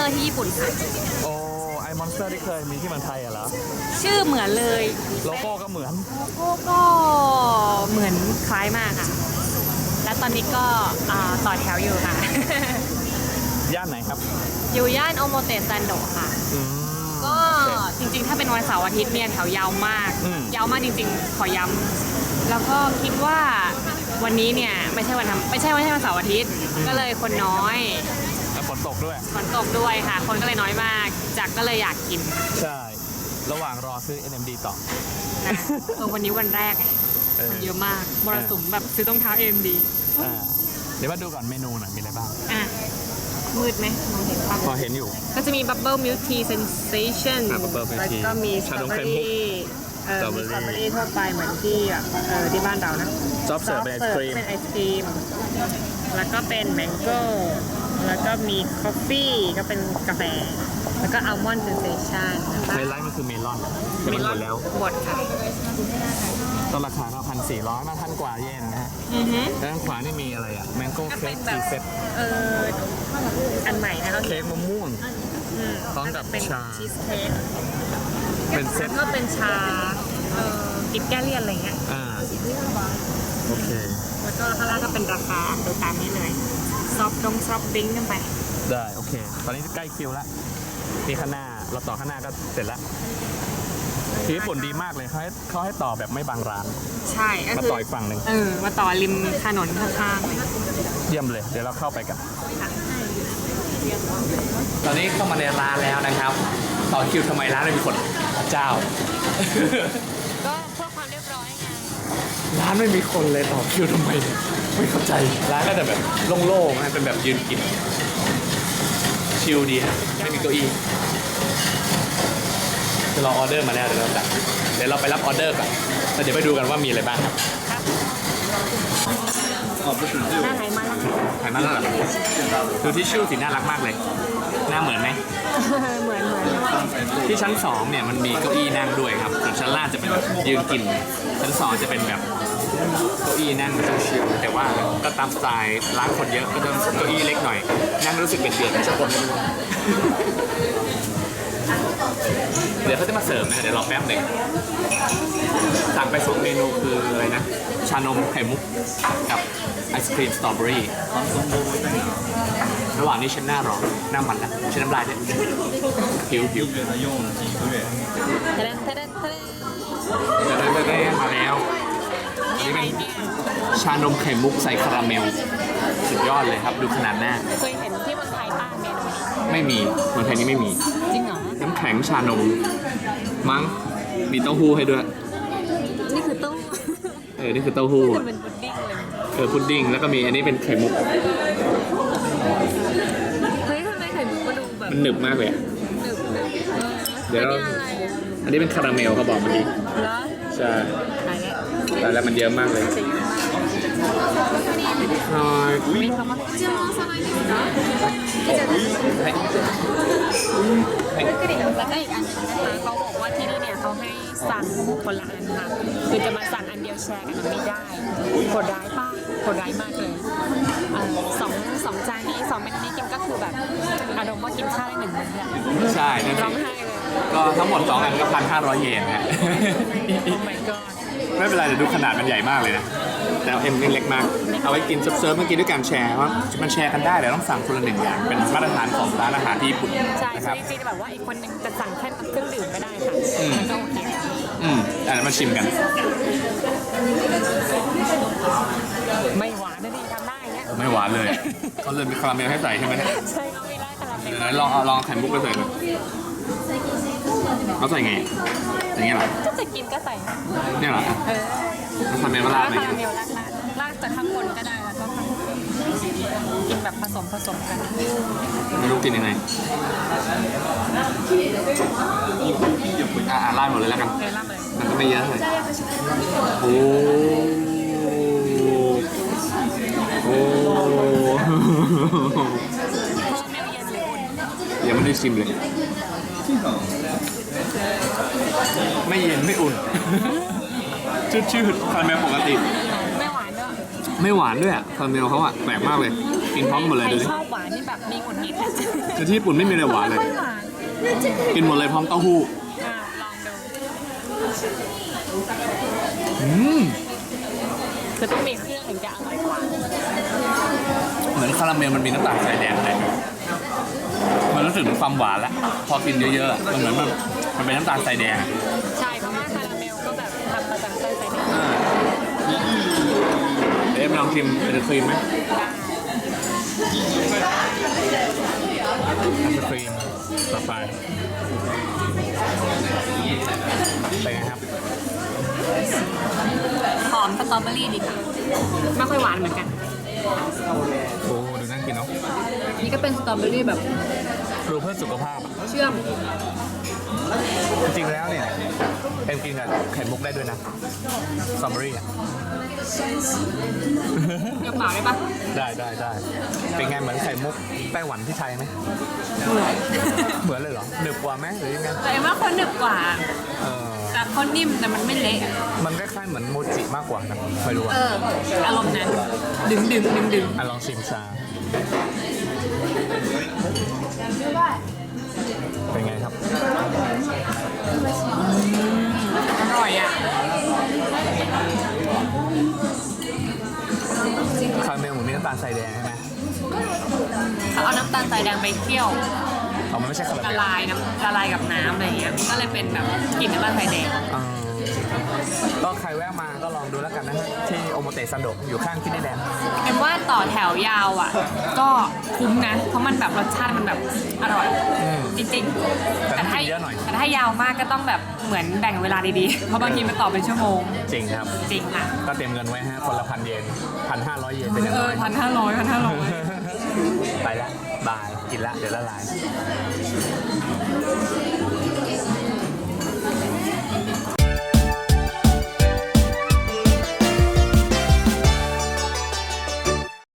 อร์ที่ญี่ปุ่นค่ะโอ้ไอมอนสเตอร์ที่เคยมีที่เมืองไทยอะเหรอชื่อเหมือนเลยโลโก้ก็เหมือนโลโก้ก็เหมือนคล้ายมากค่ะ และตอนนี้ก็อ่าต่อแถวอยู่ค่ะ ย่านไหนครับอยู่ย่านโอโมเตซันโดะค่ะ อืมก็โอเค จริงๆ ถ้าเป็นวันเสาร์อาทิตย์เนี่ยแถวยาวมาก อืม ยาวมากจริงๆ ขอย้ำแล้วก็คิดว่าวันนี้เนี่ยไม่ใช่วันทำไม่ใช่ไม่ใช่วันเสาร์อาทิตย์ ก็เลยคนน้อยแล้วฝนตก ด้วย ฝนตกด้วยค่ะ คนก็เลยน้อยมาก จักก็เลยอยากกินใช่ ระหว่างรอซื้อ NMD ต่อ นะเออวันนี้วันแรกไงเออเยอะมากมรสุมแบบซื้อต้องเท้าเอ็มดีอ่าเดี๋ยวมาดูก่อนเมนูหน่อยมีอะไรบ้าง อะมืดไหมมองเห็นปะพอเห็นอยู่ ก็จะมีบับเบิลมิลทีเซนเซชันอะ Bubble Milk แล้ว Tea ก็มีสชาตรอดงเบอไข่มุกรี่เออมีสตรอเบอรี่ทั่วไปเหมือนที่แบบเออที่บ้านเรานะซอฟเสิร์ฟเป็นไอศครีมเป็นไอศครีม แล้วก็เป็นแมงโก้แล้ว ก็มีคอฟฟี่ก็เป็นกาแฟ แล้วก็อัลมอนด์เซนเซชันในไลน์มันคือเมลอนแต่มันหมดแล้วหมดค่ะ ต้นราคาก็พันสี่ร้อยมาพันกว่าเยนนะฮะอือฮึแล้วด้านขวานี่มีอะไรอะแมงโก้ก็เค้เป็กนแบทีบเซ็ตเอออันใหม่นะคะเค้กมะม่วง อืมพร้อมกับเป็นชา ชีสเค้กเป็นเซ็แล้ตวก็เป็นชาเอ่อกิบแก้เลี่ยนอะไรเงี้ย อ่าโอเค แล้วก็ข้างล่างก็เป็นราคาโดยตามนี้เลย ซอฟต์ดงซอฟต์ดริงก์กันไป ได้โอเค ตอนนี้ใกล้คิวแล้วนี่ข้างหน้าเราต่อข้างหน้าก็เสร็จแล้วที่ญี่ปุ่นดีมากเลยเขาให้เขาให้ต่อแบบไม่บางร้าน ใช่ก็มาคือต่ออีกฝั่งหนึ่งเออ มาต่อริมถนนข้างๆเลยเยี่ยมเลย เดี๋ยวเราเข้าไปกัน ตอนนี้เข้ามาในร้านแล้วนะครับ ต่อคิวทำไมร้านไม่มีคนเจ้า ก็เพื่อความเรียบร้อยไง ร้านไม่มีคนเลยต่อคิวทำไมเนี่ยไม่เข้าใจ ร้านก็จะแบบโล่งๆนะเป็นแบบยืนกิน ชิลดีฮะไม่มีเก้าอี้คือเราออเดอร์มาแล้วเดี๋ยวเราจัดเดี๋ยวเราไปรับออเดอร์ก่อนแล้วเดี๋ยวไปดูกันว่ามีอะไรบ้างครับ หน้าไหนมาแล้วถ่ายมาแล้วเหรอดูทิชชู่สีน่ารักมากเลย หน้าเหมือนไหม เหมือนเหมือนที่ชั้นสองเนี่ยมันมีเก้าอี้นั่งด้วยครับส่วนชั้นล่างจะเป็นแบบยืนกิน ชั้นสองจะเป็นแบบเก้าอี้นั่งชิลๆแต่ว่าก็ตามสไตล์ร้านคนเยอะก็จะเก้าอี้เล็กหน่อย นั่งรู้สึกเป็นเดือดไม่ใช่คนเดี๋ยวเขาจะมาเสิร์ฟนะเดี๋ยวรอแป๊บหนึ่งสั่งไปสองเมนูคืออะไรนะ ชานมไข่มุกกับไอศครีมสตรอเบอรี่ระหว่างนี้ฉันหน้าร้อนหน้ามันนะฉันน้ำลายด้วยหิวหิวเทเดนเทเดนเทเดนเดี๋ยวได้ได้มาแล้วอันนี้เป็นชานมไข่มุกใส่คาราเมล สุดยอดเลยครับดูขนาดหน้า เคยเห็นที่เมืองไทยป้าเมนูนี้ไม่มีเมืองไทยนี้ไม่มี จริงเหรอ น้ำแข็งชานม มั้งมีเต้าหู้ให้ด้วยนี่คือตู้ เออ นี่คือเต้าหู้จะเป็นพุดดิ้งเลยเออพุดดิ้งแล้วก็มีอันนี้เป็นไข่มุก เฮ้ยทำไมไข่มุกก็ดูแบบมันหนึบมากเลยอะหนึบหนึบเออเดี๋ยวเราอันนี้อะไรอะอันนี้เป็นคาราเมลเขาบอกเมื่อกี้ เหรอใช่ไหนเนี่ยแต่แล้วมันเยอะมากเลยจะเยอะมากใช่มีคำว่าเจ้าสไลด์เหรอให้แล้วก็อีกอันหนึงนะคะเขาบอกว่าที่นี่เนี่ยเขาให้สั่งคนละอันค่ะคือจะมาสั่งอันเดี ยวแชร์กันไม่ได้โหดร้ายป้าโหดร้ายมากเลยเอ่อสองสองจานนี้สองเมนูนี้กินก็คือแบบอารมณ์ว่ากินข้าวได้หนึ่งมื้ออะใช่นั่นร้องสิไห้เลย ก็ทั้งหมด2อันก็พันห้าร้อยเยนฮะ Oh my god ไม่เป็นไรเดี๋ยวดูขนาดมันใหญ่มากเลยนะ แต่เอ็มนี่เล็กมาก เอาไว้กินเซิร์ฟๆเมื่อกี้ด้วยการแชร์ว่ามันแชร์กันได้แต่ต้องสั่งคนละหนึ่งอย่าง เป็นมาตรฐานของร้านอาหารที่ญี่ปุ่นใช่นะคใช่รับ จริงๆแบบว่าอีกคนนึงจะสั่งแค่เครื่องดื่มก็ได้ค่ะอืม มันก็โอเค อืมอันนั้นมาชิมกัน ไม่หวานนะดีทำได้อย่างเงี้ยไม่หวานเลยเขาเลยมีคาราเมลให้ใส่ใช่ไหมเนี่ยใช่เขาไม่ได้ขนาดเดี๋ยวนี้นะลองเอาลองไข่มุกไปใส่ดูเขาใส่ไงอย่างเงี้ยเหรอก็จะกินก็ใส่ เนี่ยเหรอเออแล้วคาราเมลก็แล้ราวดก็ไหมคาราเมลราดราดราดจากข้างบนก็ได้แล้วก็ข้างกินแบบผสมผสมกัน ไม่รู้กินยังไงอะอะราดหมดเลยแล้วกัน เลยราดเลย มันก็ไม่เยอะเลยโอ้โอ้คาราเมลเย็นหรืออุ่นยังไม่ได้ชิมเลย ไม่เย็นไม่อุ่น ชืดๆคาราเมลปกติ ไม่หวานด้วยไม่หวานด้วยอะคาราเมลเขาอะแปลกมากเลยจกินพร้อมหมดเลยใครดูดิชอบหวานนี่แบบมีหงุดหงิดอะแต่ที่ญี่ปุ่นไม่มีอะไรหวานเลยไม่ค่อยหวานกินหมดเลยพร้อมเต้าหู้อะลองดู อืมคือต้องมีเครื่องถึงจะอร่อยกว่า เหมือนคาราเมลมันมีน้ำตาลทรายแดงเลยมันรู้สึกถึงความหวานแล้ว พอกินเยอะๆอะมันเหมือนมันมันเป็นน้ำตาลทรายแดงอะใช่เพราะว่าคาราเมลก็แบบทำมาจากไส้ไส้แดงเอ๊ะมาลองชิมไอศครีมไหมไอศครีมต่อไป เป็นไงครับ หอมสตรอเบอรี่ดีค่ะไม่ค่อยหวานเหมือนกัน โอ้ดูน่ากินเนาะนี่ก็เป็นสตรอเบอรี่แบบดูเพื่อสุขภาพอะเชื่อม จริงๆแล้วเนี่ยเอ็มกินกับไข่มุกได้ด้วยนะสตรอเบอรี่อะเปรี้ยวเปล่าได้ปะได้ได้ได้เป็นไงเหมือนไข่มุกไต้หวันที่ไทยไหมเหมือนเหมือนเลยเหรอหนึบกว่าไหมหรือยังไงแต่เอ็มว่าคนหนึบกว่า เออ แต่คนนิ่มแต่มันไม่เละมันคล้ายๆเหมือนโมจิมากกว่านะไม่รู้เออะออารมณ์นั้น ดึงดึงดึงดึงอะลองชิมชาเป็นไงครับ อร่อยอะ คาราเมลเหมือนมีน้ำตาลทรายแดงใช่ไหมเขาเอาน้ำตาลทรายแดงไปเคี่ยว เอามันไม่ใช่คาราละเมลลายน้ำละลายกับน้ำอะไรอย่างเงี้ยก็เลยเป็นแบบกลิ่นน้ำตาลทรายแดงเออก็ใครแวะมาก็ลองดูแล้วกันนะฮะที่โอโมเตซันโดะอยู่ข้างคิดได้แดน เอ็มว่าต่อแถวยาวอะ ก็คุ้มนะ เพราะมันแบบรสชาติมันแบบอร่อย อืมจริงๆแต่ต้องถ้ากินเยอะหน่อย แต่ถ้ายาวมากก็ต้องแบบเหมือนแบ่งเวลาดีๆ เพราะบางทีมันต่อเป็นชั่วโมง จริงครับ จริงค่ะ ก็เตรียมเงินไว้ฮะคนละพันเยนพันห้าร้อยเยนเป็นอย่างเอน้ออยพันห้าร้อยพันห้าร้อย ไปละบาย กินละ เดี๋ยวละลาย